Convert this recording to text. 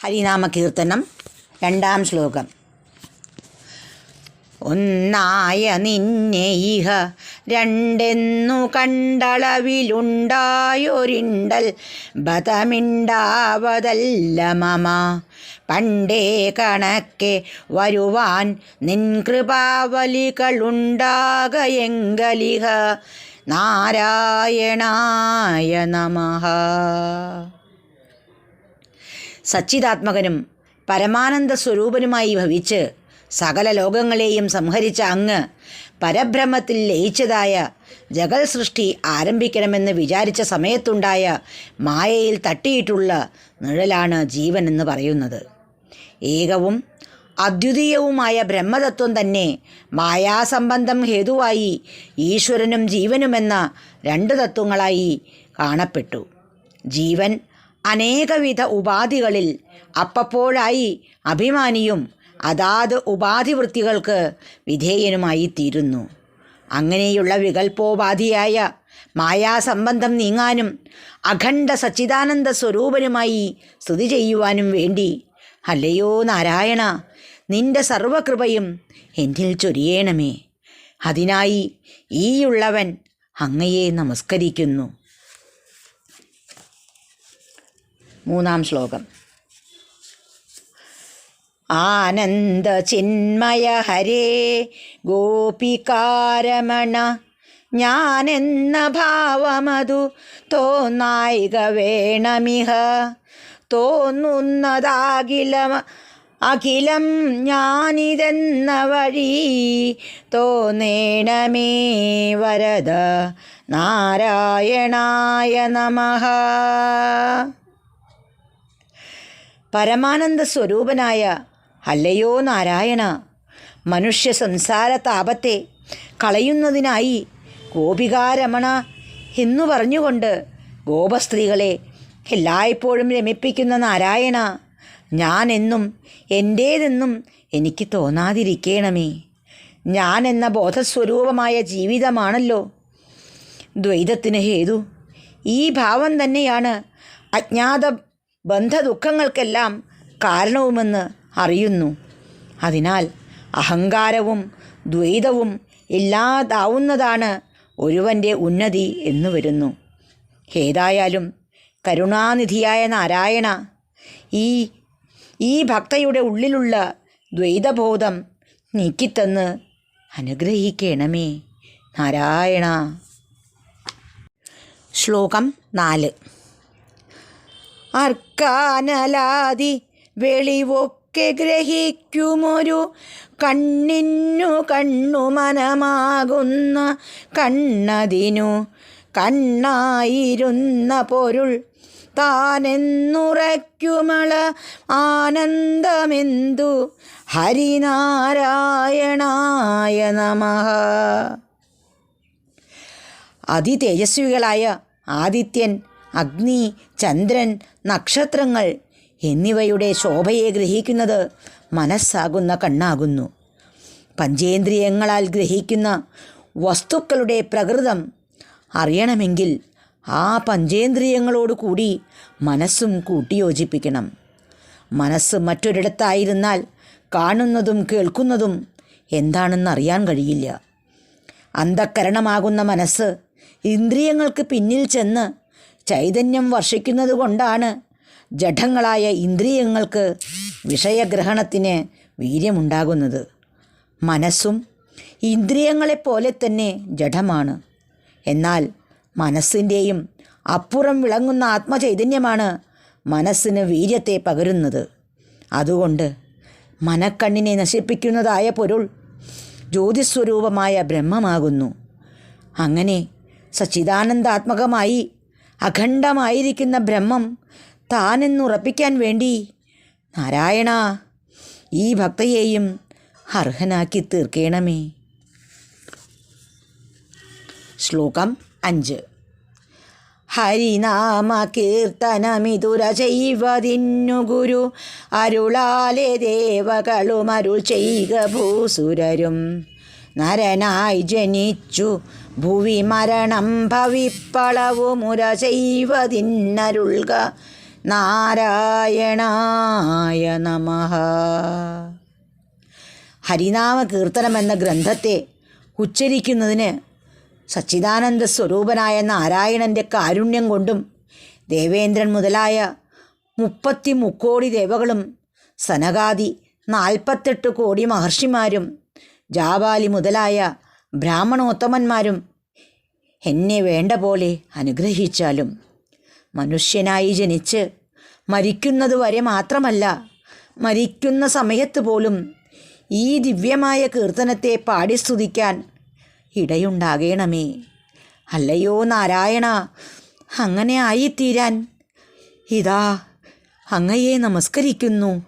ഹരിനാമകീർത്തനം രണ്ടാം ശ്ലോകം. ഒന്നായ നിന്നെ ഇഹ രണ്ടെന്നു കണ്ടളവിലുണ്ടായൊരിണ്ടൽ ബതമിണ്ടാവതല്ല മമ. പണ്ടേ കണക്കെ വരുവാൻ നിൻ കൃപാവലികളുണ്ടാകയെങ്കലിഹ. നാരായണായ നമഃ. സച്ചിദാത്മകനും പരമാനന്ദ സ്വരൂപനുമായി ഭവിച്ച് സകല ലോകങ്ങളെയും സംഹരിച്ച അങ്ങ് പരബ്രഹ്മത്തിൽ ലയിച്ചതായ ജഗൽ സൃഷ്ടി ആരംഭിക്കണമെന്ന് വിചാരിച്ച സമയത്തുണ്ടായ മായയിൽ തട്ടിയിട്ടുള്ള നിഴലാണ് ജീവൻ എന്ന് പറയുന്നത്. ഏകവും അദ്വിതീയവുമായ ബ്രഹ്മതത്വം തന്നെ മായാസംബന്ധം ഹേതുവായി ഈശ്വരനും ജീവനുമെന്ന രണ്ട് തത്വങ്ങളായി കാണപ്പെട്ടു. ജീവൻ അനേകവിധ ഉപാധികളിൽ അപ്പപ്പോഴായി അഭിമാനിയും അതാത് ഉപാധിവൃത്തികൾക്ക് വിധേയനുമായി തീരുന്നു അങ്ങനെയുള്ള വികൽപ്പോപാധിയായ മായാസംബന്ധം നീങ്ങാനും അഖണ്ഡ സച്ചിദാനന്ദ സ്വരൂപനുമായി സ്തുതി ചെയ്യുവാനും വേണ്ടി അല്ലയോ നാരായണ നിന്റെ സർവകൃപയും എന്നിൽ ചൊരിയേണമേ. അതിനായി ഈയുള്ളവൻ അങ്ങയെ നമസ്കരിക്കുന്നു. മൂന്നാം ശ്ലോകം. ആനന്ദ ചിന്മയ ഹരേ ഗോപികാരമണ ഞാനെന്ന ഭാവമതു തോന്നായിക വേണമിഹ തോന്നുന്നതാകില അഖിലം ഞാനിതെന്ന വഴി തോന്നേണമേ വരദ നാരായണായ നമഃ പരമാനന്ദ സ്വരൂപനായ അല്ലയോ നാരായണ മനുഷ്യ സംസാര താപത്തെ കളയുന്നതിനായി ഗോപികാരമണ എന്നു പറഞ്ഞുകൊണ്ട് ഗോപസ്ത്രീകളെ എല്ലായ്പ്പോഴും രമിപ്പിക്കുന്ന നാരായണ ഞാൻ എന്നും എന്റേതെന്നും എനിക്ക് തോന്നാതിരിക്കണമേ. ഞാൻ എന്ന ബോധസ്വരൂപമായ ജീവിതമാണല്ലോ. ദ്വൈതത്തിന് ഹേതു ഈ ഭാവം തന്നെയാണ് അജ്ഞാത ബന്ധദുഃഖങ്ങൾക്കെല്ലാം കാരണവുമെന്ന് അറിയുന്നു. അതിനാൽ അഹങ്കാരവും ദ്വൈതവും ഇല്ലാതാവുന്നതാണ് ഒരുവന്റെ ഉന്നതി എന്ന് വരുന്നു. ഏതായാലും കരുണാനിധിയായ നാരായണ ഈ ഈ ഭക്തയുടെ ഉള്ളിലുള്ള ദ്വൈതബോധം നീക്കിത്തന്ന് അനുഗ്രഹിക്കണമേ. നാരായണ. ശ്ലോകം നാല്. അർക്കാനലാതി വെളിവൊക്കെ ഗ്രഹിക്കുമൊരു കണ്ണിന്നു കണ്ണു മനമാകുന്ന കണ്ണതിനു കണ്ണായിരുന്ന പൊരുൾ താനെന്നുറയ്ക്കുമള ആനന്ദമെന്തു? ഹരിനാരായണായ നമഃ. അതിതേജസ്വികളായ ആദിത്യൻ അഗ്നി ചന്ദ്രൻ നക്ഷത്രങ്ങൾ എന്നിവയുടെ ശോഭയെ ഗ്രഹിക്കുന്നത് മനസ്സാകുന്ന കണ്ണാകുന്നു. പഞ്ചേന്ദ്രിയങ്ങളാൽ ഗ്രഹിക്കുന്ന വസ്തുക്കളുടെ പ്രകൃതം അറിയണമെങ്കിൽ ആ പഞ്ചേന്ദ്രിയങ്ങളോട് കൂടി മനസ്സും കൂട്ടിയോജിപ്പിക്കണം. മനസ്സ് മറ്റൊരിടത്തായിരുന്നാൽ കാണുന്നതും കേൾക്കുന്നതും എന്താണെന്ന് അറിയാൻ കഴിയില്ല. അന്ധക്കരണമാകുന്ന മനസ്സ് ഇന്ദ്രിയങ്ങൾക്ക് പിന്നിൽ ചെന്ന് ചൈതന്യം വർഷിക്കുന്നത് കൊണ്ടാണ് ജഡങ്ങളായ ഇന്ദ്രിയങ്ങൾക്ക് വിഷയഗ്രഹണത്തിന് വീര്യമുണ്ടാകുന്നത്. മനസ്സും ഇന്ദ്രിയങ്ങളെപ്പോലെ തന്നെ ജഡമാണ് എന്നാൽ മനസ്സിന്റെയും അപ്പുറം വിളങ്ങുന്ന ആത്മചൈതന്യമാണ് മനസ്സിന് വീര്യത്തെ പകരുന്നത്. അതുകൊണ്ട് മനക്കണ്ണിനെ നശിപ്പിക്കുന്നതായ പൊരുൾ ജ്യോതിസ്വരൂപമായ ബ്രഹ്മമാകുന്നു. അങ്ങനെ സച്ചിദാനന്ദാത്മകമായി അഖണ്ഡമായിരിക്കുന്ന ബ്രഹ്മം താനെന്നുറപ്പിക്കാൻ വേണ്ടി നാരായണ ഈ ഭക്തയെയും അർഹനാക്കി തീർക്കണമേ. ശ്ലോകം അഞ്ച്. ഹരിനാമ കീർത്തനമിതുര ചെയ്വതിന്നു ഗുരു അരുളാലെ ദേവകളും അരുൾ ചെയ്യുക ഭൂസുരരും. നരനായി ജനിച്ചു ഭുവി മരണം ഭവിപ്പളവു മുര ചെയ്വതിന്നരുൾക. നാരായണായ നമ. ഹരിനാമ കീർത്തനം എന്ന ഗ്രന്ഥത്തെ ഉച്ചരിക്കുന്നതിന് സച്ചിദാനന്ദ സ്വരൂപനായ നാരായണന്റെ കാരുണ്യം കൊണ്ടും ദേവേന്ദ്രൻ മുതലായ മുപ്പത്തി മുക്കോടി ദേവകളും സനകാദി നാൽപ്പത്തെട്ട് കോടി മഹർഷിമാരും ജാബാലി മുതലായ ബ്രാഹ്മണോത്തമന്മാരും എന്നെ വേണ്ട പോലെ അനുഗ്രഹിച്ചാലും മനുഷ്യനായി ജനിച്ച് മരിക്കുന്നത് വരെ മാത്രമല്ല മരിക്കുന്ന സമയത്ത് പോലും ഈ ദിവ്യമായ കീർത്തനത്തെ പാടി സ്തുതിക്കാൻ ഇടയുണ്ടാകേണമേ. അല്ലയോ നാരായണ അങ്ങനെ ആയിത്തീരാൻ ഇതാ അങ്ങയെ നമസ്കരിക്കുന്നു.